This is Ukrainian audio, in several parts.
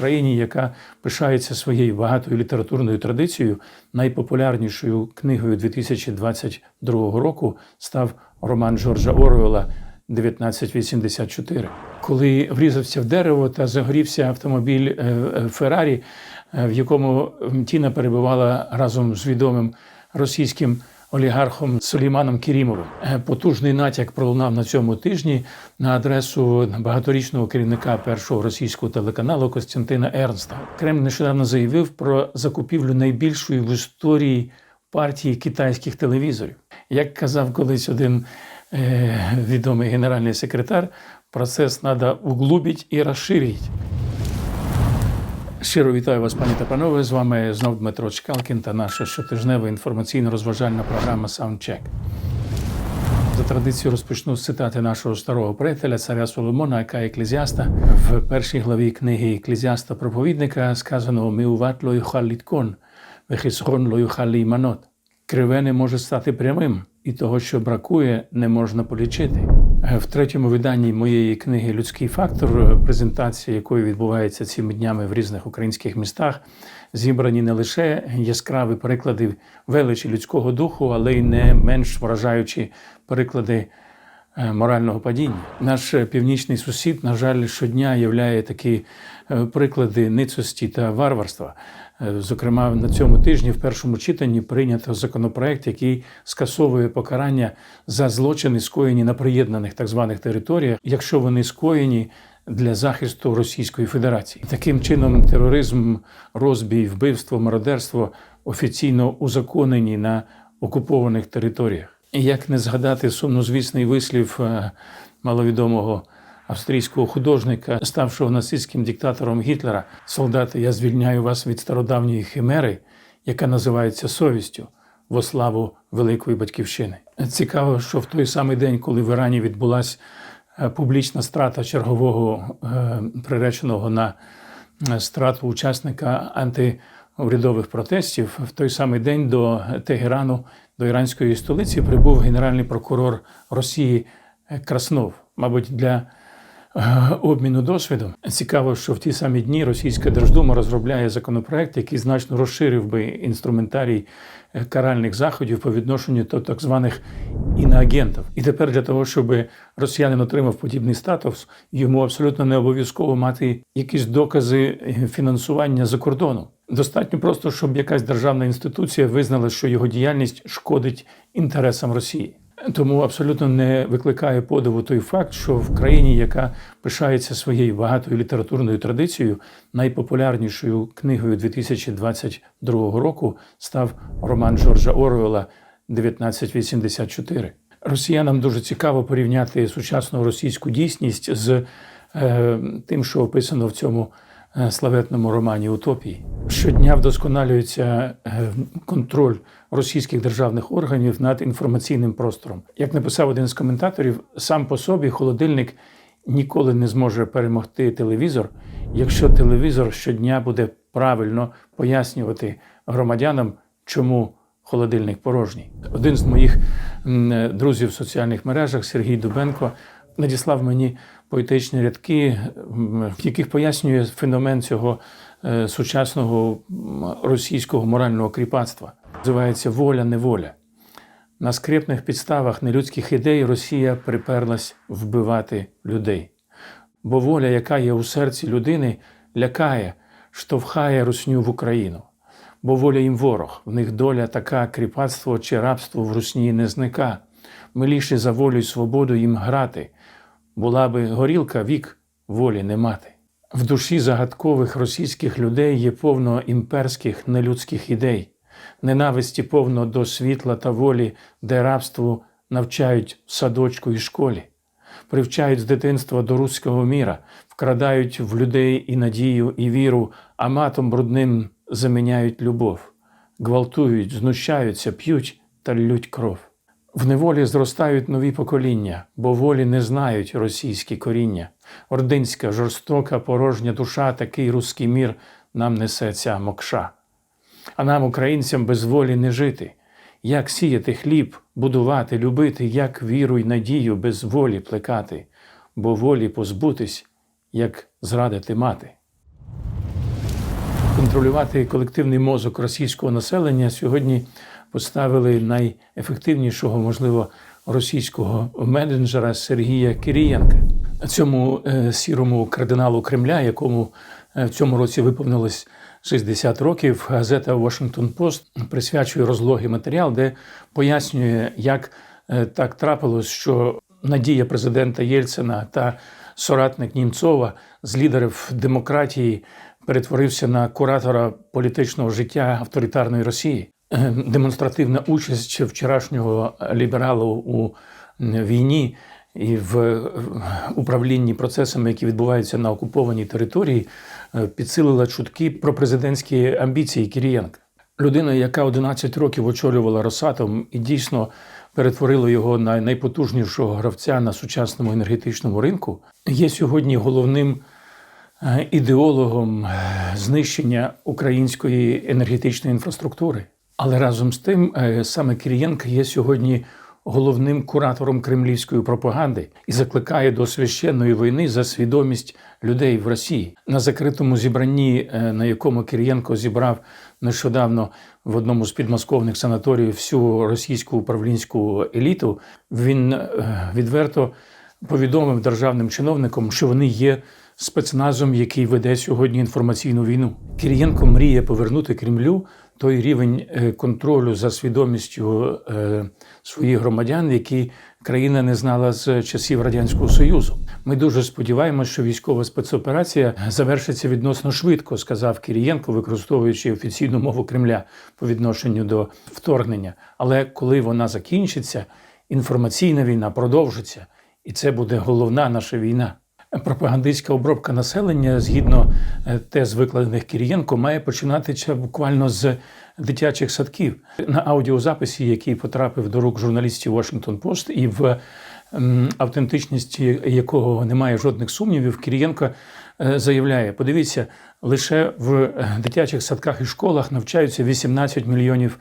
країні, яка пишається своєю багатою літературною традицією, найпопулярнішою книгою 2022 року став роман Джорджа Оруелла 1984. Коли врізався в дерево та загорівся автомобіль е, е, Феррарі, е, в якому Тіна перебувала разом з відомим російським олігархом Сулейманом Керімовим. Е, Потужний натяк пролунав на цьому тижні на адресу багаторічного керівника першого російського телеканалу Костянтина Ернста. Кремль нещодавно заявив про закупівлю найбільшої в історії партії китайських телевізорів. Як казав колись один е, відомий генеральний секретар, процес треба углубити і розширити. Щиро вітаю вас, пані та панове. З вами знов Дмитро Чкалкін та наша щотижнева інформаційно-розважальна програма Саундчек. За традицією розпочну з цитати нашого старого приятеля, царя Соломона, яка еклезіаста. В першій главі книги еклезіаста проповідника сказано «Миуват ло юхал літкон, вехисрон ло. Криве не може стати прямим, і того, що бракує, не можна полічити. Е, В третьому виданні моєї книги Людський фактор, презентація якої відбувається цими днями в різних українських містах, зібрані не лише яскраві приклади величі людського духу, але й не менш вражаючі приклади морального падіння. Наш е, північний сусід, на жаль, щодня являє такі е, приклади ницості та варварства. Е, Зокрема, на цьому тижні в першому читанні прийнято законопроект, який скасовує покарання за злочини, скоєні на приєднаних так званих територіях, якщо вони скоєні для захисту Російської Федерації. Таким чином, тероризм, розбій, вбивство, мародерство офіційно узаконені на окупованих територіях. Як не згадати сумнозвісний вислів е, маловідомого австрійського художника, ставшого нацистським диктатором Гітлера, солдати, я звільняю вас від стародавньої химери, яка називається совістю во славу великої батьківщини. Цікаво, що в той самий день, коли в Ірані відбулася е, публічна страта чергового е, приреченого на страту учасника антиурядових протестів, в той самий день до Тегерану, до іранської столиці, прибув генеральний прокурор Росії е, Краснов, мабуть, для е, обміну досвідом. Цікаво, що в ті самі дні Російська Держдума розробляє законопроект, який значно розширив би інструментарій е, каральних заходів по відношенню до так званих іноагентів. І тепер для того, щоб росіянин отримав подібний статус, йому абсолютно не обов'язково мати якісь докази фінансування за кордоном. Достатньо просто, щоб якась державна інституція визнала, що його діяльність шкодить інтересам Росії. Тому абсолютно не викликає подиву той факт, що в країні, яка пишається своєю багатою літературною традицією, найпопулярнішою книгою 2022 року став роман Джорджа Оруелла 1984. Росіянам дуже цікаво порівняти сучасну російську дійсність з е, тим, що описано в цьому е, славетному романі Утопії. Щодня вдосконалюється е, контроль російських державних органів над інформаційним простором. Як написав один з коментаторів, сам по собі холодильник ніколи не зможе перемогти телевізор, якщо телевізор щодня буде правильно пояснювати громадянам, чому холодильник порожній. Один з моїх друзів в соціальних мережах Сергій Дубенко надіслав мені поетичні рядки, в яких пояснює феномен цього е, сучасного російського морального кріпацтва. Називається воля неволя. На скрепних підставах нелюдських ідей Росія приперлась вбивати людей. Бо воля, яка є у серці людини, лякає, штовхає русню в Україну. Бо воля їм ворог, в них доля така кріпацтво чи рабство в русні не зника. Миліше за волю й свободу їм грати. Була би горілка вік волі не мати. В душі загадкових російських людей є повно імперських нелюдських ідей, ненависті повно до світла та волі, де рабству навчають в садочку і школі, привчають з дитинства до руського міра, вкрадають в людей і надію, і віру, а матом брудним заміняють любов, гвалтують, знущаються, п'ють та ллють кров. В неволі зростають нові покоління, бо волі не знають російські коріння. Ординська, жорстока, порожня душа, такий руський мір нам несе ця мокша. А нам, українцям, без волі не жити. Як сіяти хліб, будувати, любити, як віру й надію без волі плекати, бо волі позбутись, як зрадити мати. контролювати колективний мозок російського населення сьогодні поставили найефективнішого, можливо, російського менеджера Сергія Кирієнка. Цьому е, сірому кардиналу Кремля, якому е, в цьому році виповнилось 60 років, газета Washington Post присвячує розлогий матеріал, де пояснює, як е, так трапилось, що надія президента Єльцина та соратник Німцова з лідерів демократії перетворився на куратора політичного життя авторитарної Росії. Е, Демонстративна участь вчорашнього лібералу у війні і в управлінні процесами, які відбуваються на окупованій території, е, підсилила чутки про президентські амбіції Кирієнка. Людина, яка 11 років очолювала Росатом і дійсно перетворила його на найпотужнішого гравця на сучасному енергетичному ринку, є сьогодні головним е, ідеологом е, знищення української енергетичної інфраструктури. Але разом з тим е, саме Кирієнко є сьогодні головним куратором кремлівської пропаганди і закликає до священної війни за свідомість людей в Росії на закритому зібранні, е, на якому Кирієнко зібрав нещодавно в одному з підмосковних санаторіїв всю російську управлінську еліту. Він е, відверто повідомив державним чиновникам, що вони є спецназом, який веде сьогодні інформаційну війну. Кирієнко мріє повернути Кремлю той рівень е, контролю за свідомістю е, своїх громадян, які країна не знала з часів радянського союзу. Ми дуже сподіваємося, що військова спецоперація завершиться відносно швидко, сказав Кирієнко, використовуючи офіційну мову Кремля по відношенню до вторгнення. Але коли вона закінчиться, інформаційна війна продовжиться, і це буде головна наша війна. Пропагандистська обробка населення, згідно е, тез викладених Кирієнко, має починатися буквально з дитячих садків на аудіозаписі, який потрапив до рук журналістів Washington Post, і в автентичності якого немає жодних сумнівів. Кирієнко е, заявляє: подивіться, лише в дитячих садках і школах навчаються 18 мільйонів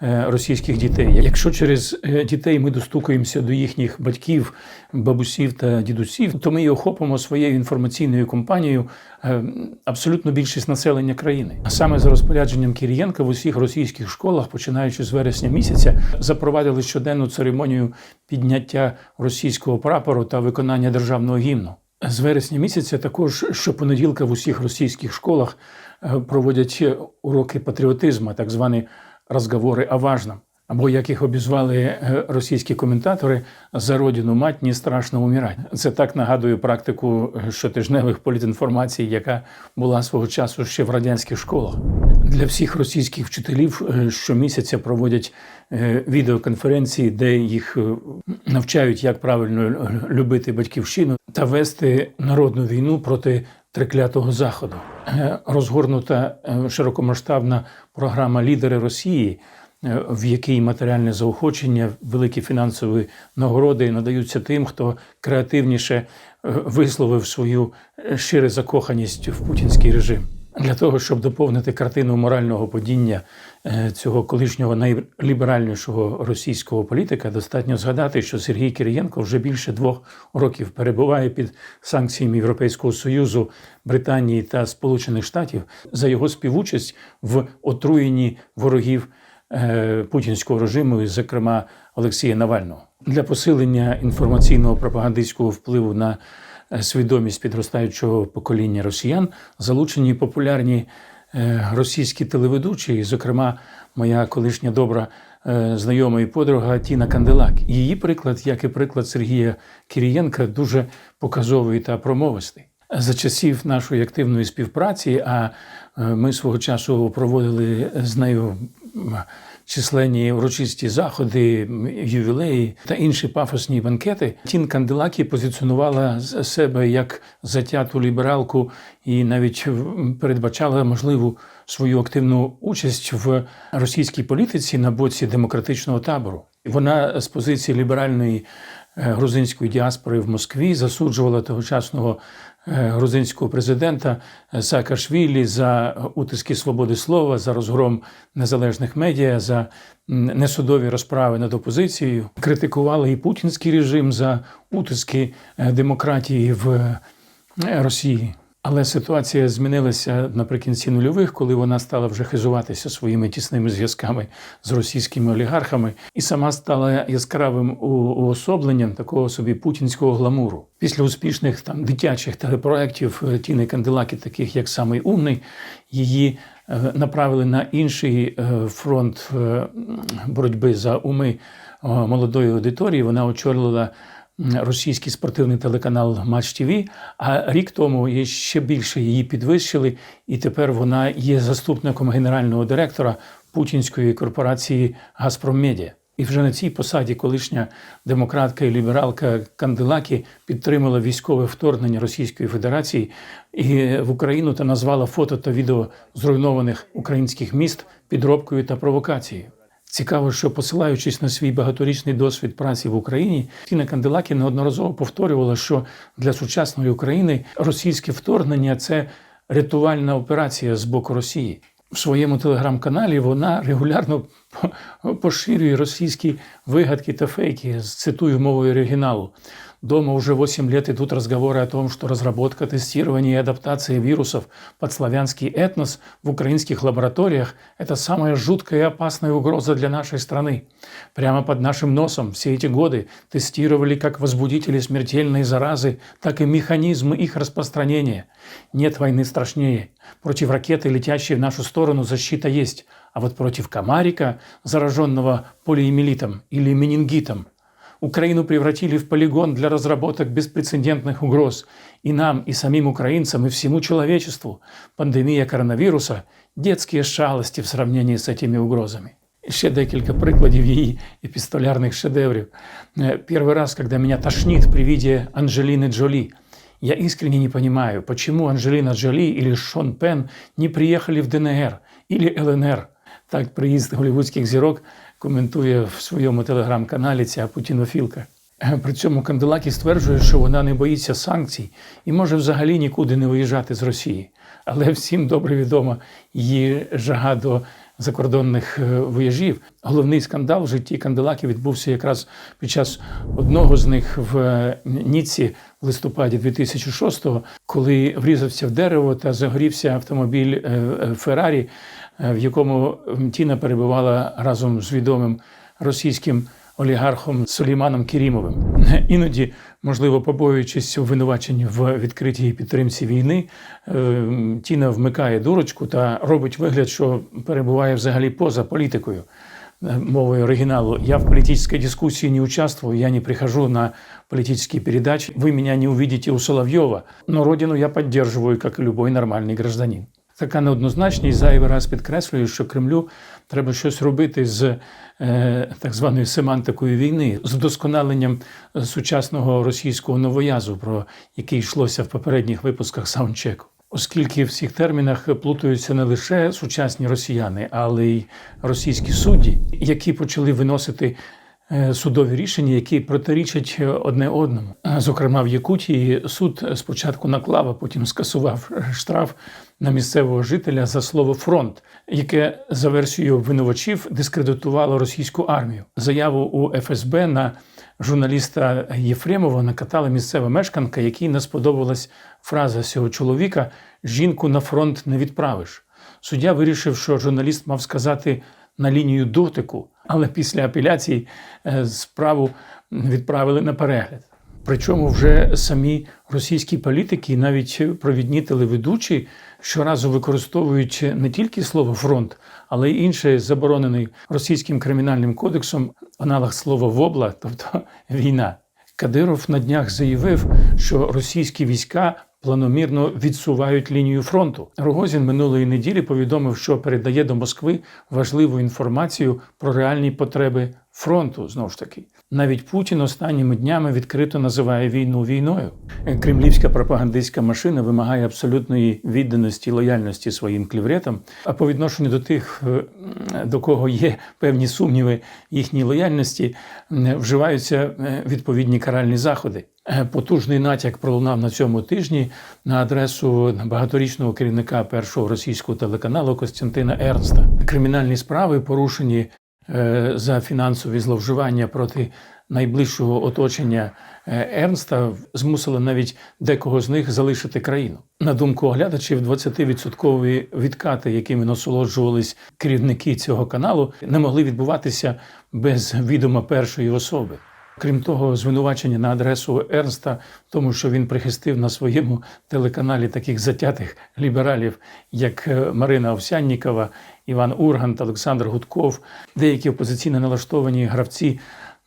російських дітей. Якщо через е, дітей ми достукаємося до їхніх батьків, бабусів та дідусів, то ми і охопимо своєю інформаційною компанією е, абсолютно більшість населення країни. А саме за розпорядженням Кирієнка в усіх російських школах, починаючи з вересня місяця, запровадили щоденну церемонію підняття російського прапору та виконання державного гімну. З вересня місяця також щопонеділка в усіх російських школах е, проводять уроки патріотизму, так звані розговори о важном. Або як їх обізвали е, російські коментатори, за родину мать не страшно умирати. Це так нагадує практику е, щотижневих політінформацій, яка була свого часу ще в радянських школах. Для всіх російських вчителів е, щомісяця проводять відеоконференції, де їх навчають, як правильно любити батьківщину та вести народну війну проти триклятого заходу. Е, Розгорнута е, широкомасштабна програма Лідери Росії. е, В якій матеріальне заохочення, великі фінансові нагороди надаються тим, хто креативніше висловив свою е, щиру закоханість в путінський режим. Для того, щоб доповнити картину морального падіння е, цього колишнього найліберальнішого російського політика, достатньо згадати, що Сергій Кирієнко вже більше двох років перебуває під санкціями Європейського союзу, Британії та Сполучених Штатів за його співучасть в отруєнні ворогів е, путінського режиму, і, зокрема Олексія Навального, для посилення інформаційного пропагандистського впливу на свідомість підростаючого покоління росіян залучені популярні е, російські телеведучі, і, зокрема, моя колишня добра е, знайома і подруга Тіна Канделак. Її приклад, як і приклад Сергія Кирієнка, дуже показовий та промовистий. За часів нашої активної співпраці, а е, ми свого часу проводили з нею численні урочисті заходи, ювілеї та інші пафосні банкети. Тін Канделакі позиціонувала себе як затяту лібералку і навіть передбачала можливу свою активну участь в російській політиці на боці демократичного табору. Вона з позиції ліберальної грузинської діаспори в Москві засуджувала тогочасного е, грузинського президента Саакашвілі за утиски свободи слова, за розгром незалежних медіа, за несудові розправи над опозицією. Критикувала і путінський режим за утиски е, демократії в е, Росії. Але ситуація змінилася наприкінці нульових, коли вона стала вже хизуватися своїми тісними зв'язками з російськими олігархами і сама стала яскравим уособленням такого собі путінського гламуру. Після успішних там дитячих телепроєктів е, Тіни Канделаки, таких як самий умний, її е, направили на інший е, фронт боротьби за уми молодої аудиторії. Вона очолила російський спортивний телеканал Матч ТВ, а рік тому її ще більше її підвищили, і тепер вона є заступником генерального директора путінської корпорації Газпром Медіа. І вже на цій посаді колишня демократка і лібералка Канделакі підтримала військове вторгнення Російської Федерації і в Україну та назвала фото та відео зруйнованих українських міст підробкою та провокацією. Цікаво, що посилаючись на свій багаторічний досвід праці в Україні, Тіна Канделакі неодноразово повторювала, що для сучасної України російське вторгнення це рятувальна операція з боку Росії. В своєму телеграм-каналі вона регулярно поширює російські вигадки та фейки, цитую мовою оригиналу. Дома уже 8 лет идут разговоры о том, что разработка, тестирование и адаптация вирусов под славянский этнос в украинских лабораториях – это самая жуткая и опасная угроза для нашей страны. Прямо под нашим носом все эти годы тестировали как возбудители смертельной заразы, так и механизмы их распространения. Нет войны страшнее. Против ракеты, летящей в нашу сторону, защита есть. А вот против комарика, зараженного полиэмилитом или менингитом, Украину превратили в полигон для разработок беспрецедентных угроз. И нам, и самим украинцам, и всему человечеству пандемия коронавируса – детские шалости в сравнении с этими угрозами. І Ще декілька прикладів її епістолярних шедеврів. Э, Первый раз, когда меня тошнит при виде Анджелины Джоли, я искренне не понимаю, почему Анджелина Джоли или Шон Пен не приехали в ДНР или ЛНР. Так приїзд голівудських зірок коментує в своєму телеграм-каналі ця путінофілка. При цьому Канделакі стверджує, що вона не боїться санкцій і може взагалі нікуди не виїжджати з Росії. Але всім добре відома її жага до закордонних е, виїжджів. Головний скандал в житті Канделакі відбувся якраз під час одного з них в Ніцці в листопаді 2006-го, коли врізався в дерево та загорівся автомобіль е, е, Феррарі, е, в якому Тіна перебувала разом з відомим російським олігархом Сулейманом Керімовим. Іноді, можливо, побоюючись обвинувачень в відкритій підтримці війни, Тіна вмикає дурочку та робить вигляд, що перебуває взагалі поза політикою. Э, мовой оригиналу. Я в политической дискуссии не участвую, я не прихожу на политические передачи. Вы меня не увидите у Соловьева, но родину я поддерживаю, как и любой нормальний гражданин. Така неоднозначність зайвий раз підкреслює, що Кремлю треба щось робити з е, так званою семантикою війни, з вдосконаленням е, сучасного російського новоязу, про який йшлося в попередніх випусках саундчеку. Оскільки в цих термінах плутаються не лише сучасні росіяни, але й російські судді, які почали виносити е, судові рішення, які протирічать е, одне одному. Зокрема, в Якутії суд спочатку наклав, а потім скасував штраф на місцевого жителя за слово фронт, яке за версією обвинувачів дискредитувало російську армію. Заяву у ФСБ на журналіста Єфремова накатала місцева мешканка, якій не сподобалась фраза цього чоловіка: жінку на фронт не відправиш. Суддя вирішив, що журналіст мав сказати на лінію дотику, але після апеляції е, справу відправили на перегляд. Причому вже самі російські політики, навіть провідні телеведучі, щоразу використовують не тільки слово фронт, але й інший заборонений російським кримінальним кодексом аналог слова вобла, тобто війна. Кадиров на днях заявив, що російські війська планомірно відсувають лінію фронту. Рогозін минулої неділі повідомив, що передає до Москви важливу інформацію про реальні потреби фронту. Знову ж таки, навіть Путін останніми днями відкрито називає війну війною. Кремлівська пропагандистська машина вимагає абсолютної відданості і лояльності своїм клівретам. А по відношенню до тих, е, до кого є певні сумніви їхній лояльності, е, вживаються е, відповідні каральні заходи. Потужний натяк пролунав на цьому тижні на адресу багаторічного керівника першого російського телеканалу Костянтина Ернста. Кримінальні справи порушені за фінансові зловживання проти найближчого оточення е, Ернста змусили навіть декого з них залишити країну. На думку оглядачів, 20% відкати, якими насолоджувались керівники цього каналу, не могли відбуватися без відома першої особи. Крім того, звинувачення на адресу Ернста в тому, що він прихистив на своєму телеканалі таких затятих лібералів, як е, Марина Овсяннікова, Іван Ургант, Олександр Гудков, деякі опозиційно налаштовані гравці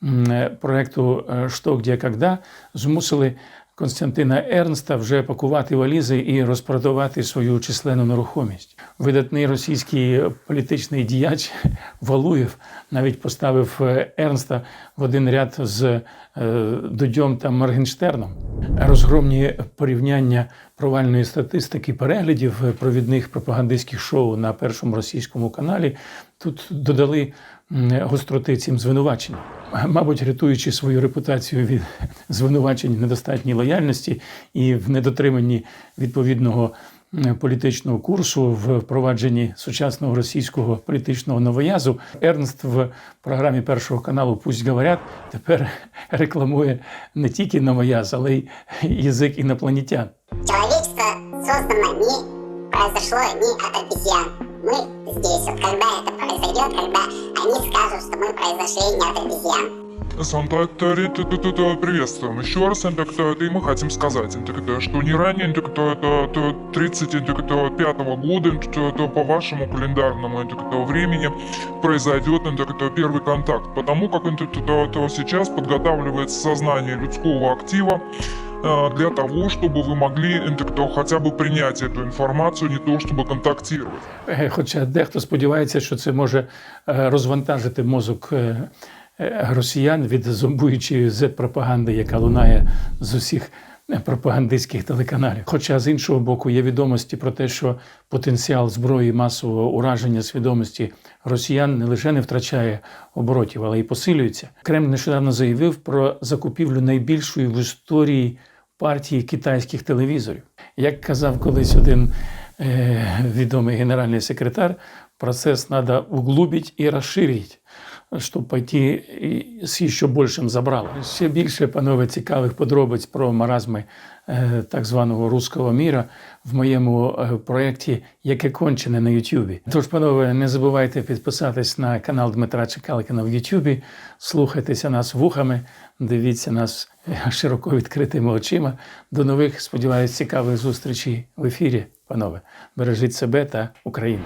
е, проекту е, «Что, где, когда» змусили Константина Ернста вже пакувати валізи і розпродавати свою численну нерухомість. Видатний російський політичний діяч Валуєв навіть поставив е, Ернста в один ряд з е, Дудьом та Моргенштерном. Розгромні порівняння провальної статистики переглядів е, провідних пропагандистських шоу на першому російському каналі тут додали гостроти цим звинуваченням. Мабуть, рятуючи свою репутацію від звинувачень в недостатній лояльності і в недотриманні відповідного політичного курсу в впровадженні сучасного російського політичного новоязу, Ернст в програмі першого каналу Пусть говорять тепер рекламує не тільки новояз, але й язик інопланетян. Человечество создано не произошло не от обезьян. Мы здесь, вот когда это произойдет, когда они скажут, что мы произошли не от обезьян. Санта-Тарит, приветствуем еще раз, и мы хотим сказать, что не ранее, это 35 года, это по вашему календарному времени произойдет первый контакт, потому как сейчас подготавливается сознание людского актива для того, чтобы вы могли это хотя бы принять эту информацию, не то чтобы контактировать. Е, Хоча дехто сподівається, що це може е, розвантажити мозок е, е, росіян від зомбуючої Z-пропаганди, яка лунає з усіх е, пропагандистських телеканалів. Хоча з іншого боку є відомості про те, що потенціал зброї масового ураження свідомості росіян не лише не втрачає оборотів, але й посилюється. Кремль нещодавно заявив про закупівлю найбільшої в історії партії китайських телевізорів. Як казав колись один е, відомий генеральний секретар, процесс надо углубить и расширить, щоб пойти з ще більшим забрало. Ще більше, панове, цікавих подробиць про маразми е, так званого руського міра в моєму е, проєкті Яке кончене на Ютубі. Тож, панове, не забувайте підписатись на канал Дмитра Чекалкіна в Ютубі, слухайтеся нас вухами, дивіться нас широко відкритими очима. До нових, сподіваюсь, цікавих зустрічей в ефірі. Панове, бережіть себе та Україну.